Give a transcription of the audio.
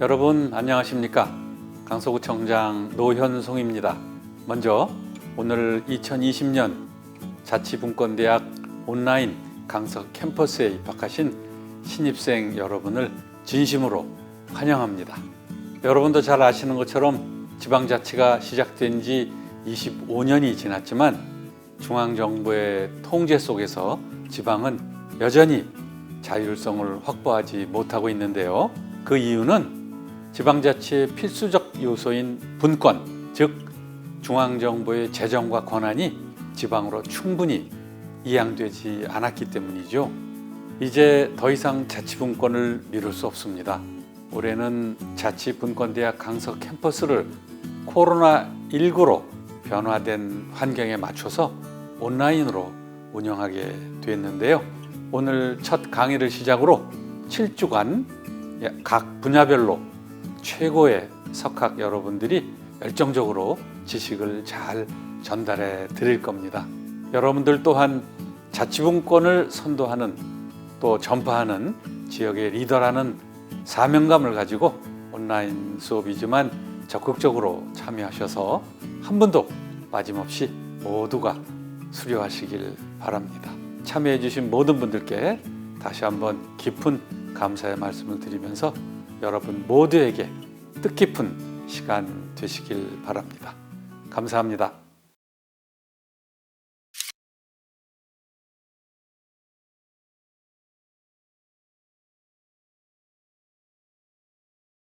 여러분 안녕하십니까? 강서구청장 노현송입니다. 먼저 오늘 2020년 자치분권대학 온라인 강서 캠퍼스에 입학하신 신입생 여러분을 진심으로 환영합니다. 여러분도 잘 아시는 것처럼 지방자치가 시작된 지 25년이 지났지만 중앙정부의 통제 속에서 지방은 여전히 자율성을 확보하지 못하고 있는데요. 그 이유는 지방자치의 필수적 요소인 분권, 즉 중앙정부의 재정과 권한이 지방으로 충분히 이양되지 않았기 때문이죠. 이제 더 이상 자치분권을 미룰 수 없습니다. 올해는 자치분권대학 강서 캠퍼스를 코로나19로 변화된 환경에 맞춰서 온라인으로 운영하게 됐는데요. 오늘 첫 강의를 시작으로 7주간 각 분야별로 최고의 석학 여러분들이 열정적으로 지식을 잘 전달해 드릴 겁니다. 여러분들 또한 자치분권을 선도하는 또 전파하는 지역의 리더라는 사명감을 가지고 온라인 수업이지만 적극적으로 참여하셔서 한 분도 빠짐없이 모두가 수료하시길 바랍니다. 참여해 주신 모든 분들께 다시 한번 깊은 감사의 말씀을 드리면서 여러분 모두에게 뜻깊은 시간 되시길 바랍니다. 감사합니다.